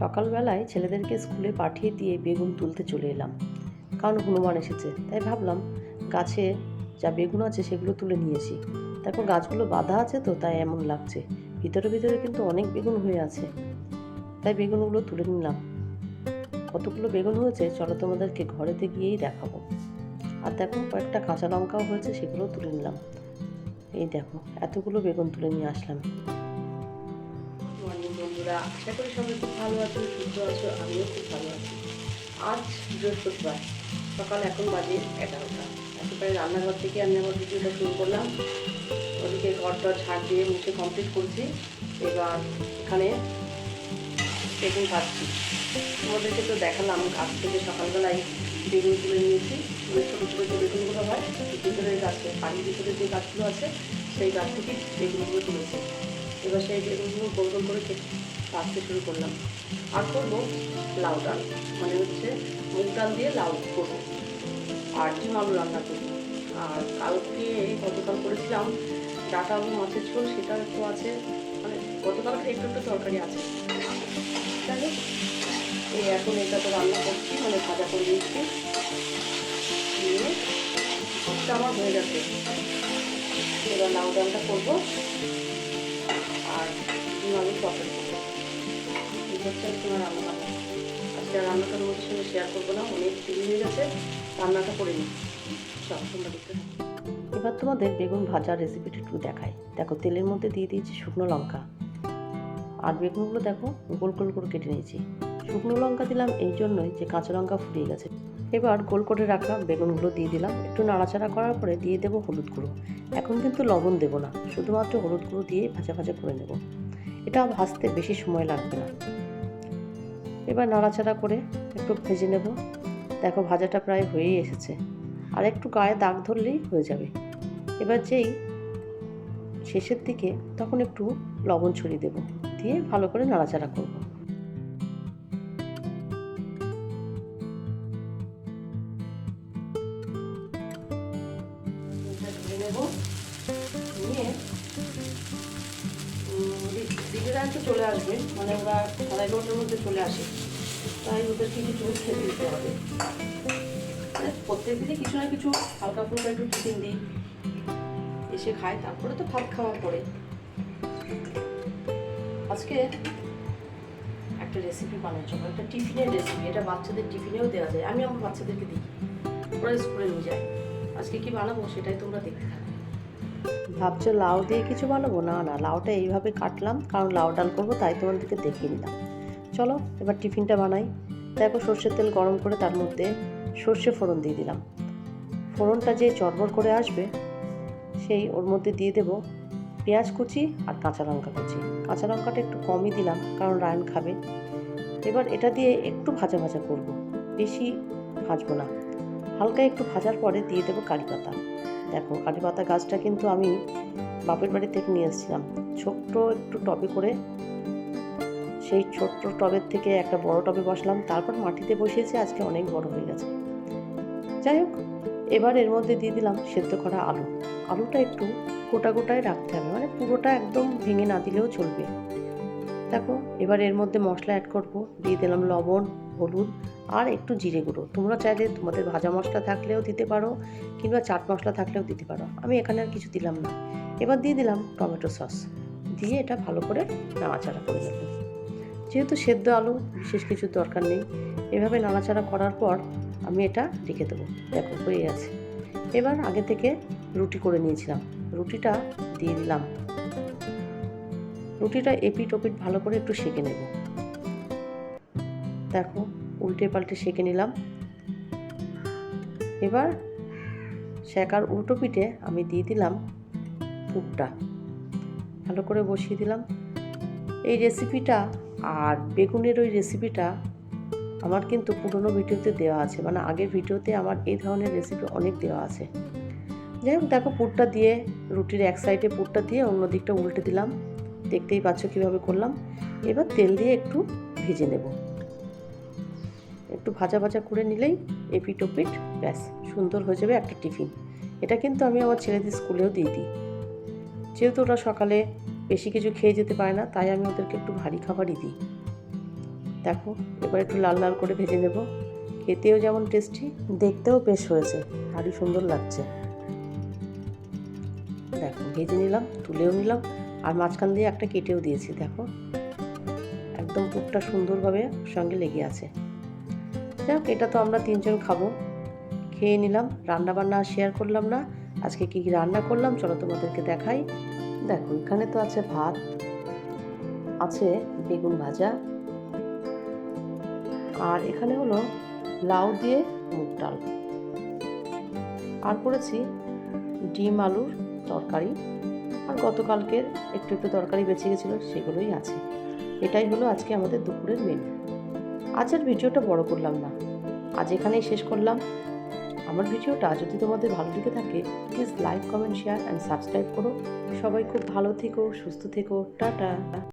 সকালবেলায় ছেলেদেরকে স্কুলে পাঠিয়ে দিয়ে বেগুন তুলতে চলে এলাম। কারণ হনুমান এসেছে, তাই ভাবলাম গাছে যা বেগুন আছে সেগুলো তুলে নিয়েছি তারপর গাছগুলো বাঁধা আছে তো, তাই এমন লাগছে। ভিতরে ভিতরে কিন্তু অনেক বেগুন হয়ে আছে। তাই বেগুনগুলো তুলে নিলাম। কতগুলো বেগুন হয়েছে চলো তোমাদেরকে ঘরেতে গিয়েই দেখাবো। আর দেখো, কয়েকটা কাঁচা লঙ্কাও হয়েছে সেগুলো তুলে নিলাম। এই দেখো, এতগুলো বেগুন তুলে নিয়ে আসলাম। বন্ধুরা, আশা করি সবাই খুব ভালো আছো, সুস্থ আছো, আমিও খুব ভালো আছি। আজ বৃহস্পতিবার, সকাল এখন বাজে এগারোটা। একেবারে রান্নাঘর থেকে আমি আমার ভিডিওটা শুরু করলাম। ওদিকে ঘরটা ঝাড় দিয়ে মুছে কমপ্লিট করছি। এবার এখানে বেগুন ভাজছি। তোমাদেরকে তো দেখালাম গাছ থেকে সকালবেলায় বেগুন তুলে নিয়েছি। ছোটো ছোটো যে বেগুনগুলো হয় ভিতরের গাছে, বাড়ির ভিতরে যে গাছগুলো আছে, সেই গাছ থেকে বেগুনগুলো তুলেছি। এবার সেই বেগুনগুলো গোল গোল করে কেটে ভাজতে শুরু করলাম। আর করব লাউ ডাল মানে হচ্ছে মুগ ডাল দিয়ে লাউ করব। আর ডিম আলু রান্না করব। আর কালকে গতকাল করেছিলাম ডাটা আলু মাছের ঝোল, সেটা একটু আছে মানে গতকালকে একটু একটু তরকারি আছে। এই এখন এটা তো রান্না করছি মানে ভাজা করে দিচ্ছি আমার হয়ে গেছে। এবার লাউ ডালটা করব। আর ডিম আলু এই হচ্ছে তোমার রান্না বান্না আজকে রান্নাটা তোমাদের সঙ্গে শেয়ার করব না অনেক দেরি হয়ে গেছে রান্নাটা করে নিই চল তোমরা দেখতে এবার তোমাদের বেগুন ভাজার রেসিপিটা একটু দেখাই। দেখো, তেলের মধ্যে দিয়ে দিয়েছি শুকনো লঙ্কা। আর বেগুনগুলো দেখো, গোল গোল করে কেটে নিয়েছি। শুকনো লঙ্কা দিলাম এই জন্যই যে কাঁচা লঙ্কা ফুরিয়ে গেছে। এবার গোল করে রাখা বেগুনগুলো দিয়ে দিলাম। একটু নাড়াচাড়া করার পরে দিয়ে দেবো হলুদ গুঁড়ো। এখন কিন্তু লবণ দেবো না, শুধুমাত্র হলুদ গুঁড়ো দিয়ে ভাজা ভাজা করে নেব। এটা ভাজতে বেশি সময় লাগবে না। এবার নাড়াচাড়া করে একটু ভেজে নেব। দেখো ভাজাটা প্রায় হয়েই এসেছে। আর একটু গায়ে দাগ ধরলেই হয়ে যাবে। এবার যেই শেষের দিকে তখন একটু লবণ ছড়িয়ে দেবো। দিয়ে ভালো করে নাড়াচাড়া করব। দিদিরা একটু চলে আসবে মানে ওরা সাড়ে এগারোটার মধ্যে চলে আসে। তাই ওদেরকে কিছু খেতে দিতে হবে। মানে প্রত্যেক দিনই কিছু না কিছু হালকা ফুলকা একটু টিফিন দিই এসে খায়, তারপরে তো ভাত খাওয়ার পরে। আজকে একটা রেসিপি বানাচ্ছি একটা টিফিনের রেসিপি এটা বাচ্চাদের টিফিনেও দেওয়া যায়। আমি আমার বাচ্চাদেরকে দিই, ওরা স্কুলে নিয়ে যায়। আজকে কি বানাবো সেটাই তোমরা দেখতে থাকো। ভাবছ লাউ দিয়ে কিছু বানাবো? না না, লাউটা এইভাবে কাটলাম, কারণ লাউ ডাল করব, তাই তোমাদেরকে দেখিয়ে নিলাম চলো, এবার টিফিনটা বানাই। দেখো সর্ষের তেল গরম করে তার মধ্যে সর্ষে ফোড়ন দিয়ে দিলাম। ফোড়নটা যে চড়বড় করে আসবে, সেই ওর মধ্যে দিয়ে দেবো পেঁয়াজ কুচি আর কাঁচা লঙ্কা কুচি। কাঁচা লঙ্কাটা একটু কমই দিলাম, কারণ রায়ন খাবে। এবার এটা দিয়ে একটু ভাজা ভাজা করব। বেশি ভাজবো না। হালকা একটু ভাজার পরে দিয়ে দেবো কারি পাতা। দেখো, কারি পাতা গাছটা কিন্তু আমি বাপের বাড়ি থেকে নিয়ে এসেছিলাম। ছোট্ট একটু টবে করে সেই ছোট্ট টবের থেকে একটা বড় টবে বসলাম। তারপর মাটিতে বসিয়েছি, আজকে অনেক বড় হয়ে গেছে। যাই হোক, এবার এর মধ্যে দিয়ে দিলাম সেদ্ধ করা আলু। আলুটা একটু গোটা গোটায় রাখতে হবে মানে পুরোটা একদম ভেঙে না দিলেও চলবে। দেখো, এবার এর মধ্যে মশলা অ্যাড করব। দিয়ে দিলাম লবণ, হলুদ আর একটু জিরে গুঁড়ো। তোমরা চাইলে তোমাদের ভাজা মশলা থাকলেও দিতে পারো, কিংবা চাট মশলা থাকলেও দিতে পারো। আমি এখানে আর কিছু দিলাম না। এবার দিয়ে দিলাম টমেটো সস। দিয়ে এটা ভালো করে নাড়াচাড়া করে নেব। যেহেতু সেদ্ধ আলু, বিশেষ কিছু দরকার নেই। এভাবে নাড়াচাড়া করার পর আমি এটা রেখে দেবো। দেখো, হয়ে গেছে। এবার আগে থেকে রুটি করে নিয়েছিলাম। রুটিটা দিয়ে দিলাম। রুটিটা এপিট ওপিট ভালো করে একটু সেঁকে নেব। দেখো উল্টে পাল্টে সেঁকে নিলাম। এবার শেখার উল্টো পিঠে আমি দিয়ে দিলাম পুরটা। ভালো করে বসিয়ে দিলাম। এই রেসিপিটা আর বেগুনের ওই রেসিপিটা আমার কিন্তু পুরনো ভিডিওতে দেওয়া আছে। মানে আগের ভিডিওতে আমার এই ধরনের রেসিপি অনেক দেওয়া আছে। যাই হোক, দেখো পুরটা দিয়ে, রুটির এক সাইডে পুরটা দিয়ে অন্য দিকটা উল্টে দিলাম। দেখতেই পাচ্ছ কীভাবে করলাম। এবার তেল দিয়ে একটু ভেজে নেব। একটু ভাজা ভাজা করে নিলেই এপিট ওপিট ব্যাস, সুন্দর হয়ে যাবে একটা টিফিন। এটা কিন্তু আমি আমার ছেলেদের স্কুলেও দিয়ে দিই। যেহেতু ওরা সকালে বেশি কিছু খেয়ে যেতে পারে না, তাই আমি ওদেরকে একটু ভারী খাবারই দিই। দেখো, এবার একটু লাল লাল করে ভেজে নেব। খেতেও যেমন টেস্টি, দেখতেও বেশ হয়েছে, ভারী সুন্দর লাগছে। দেখো, ভেজে নিলাম, তুলেও নিলাম, আর মাঝখান দিয়ে একটা কেটেও দিয়েছি, দেখো। একদম পুরটা সুন্দরভাবে সঙ্গে লেগে আছে। যাক, এটা তো আমরা তিনজন খাব। খেয়ে নিলাম রান্না বান্না শেয়ার করলাম না। আজকে কী কী রান্না করলাম, চলো তোমাদেরকে দেখাই। দেখো, এখানে তো আছে ভাত, আছে বেগুন ভাজা, আর এখানে হলো লাউ দিয়ে মুগ ডাল। আর করেছি ডিম আলুর তরকারি, আর গতকালকের একটু একটু তরকারি বেঁচে গেছিল, সেগুলোই আছে। এটাই হলো আজকে আমাদের দুপুরের মেনু আজ আর ভিডিওটা বড় করলাম না। আজ এখানেই শেষ করলাম। আমার ভিডিওটা যদি তোমাদের ভালো লেগে থাকে please like comment share and subscribe করো। সবাই খুব ভালো থেকো, সুস্থ থেকো। টাটা।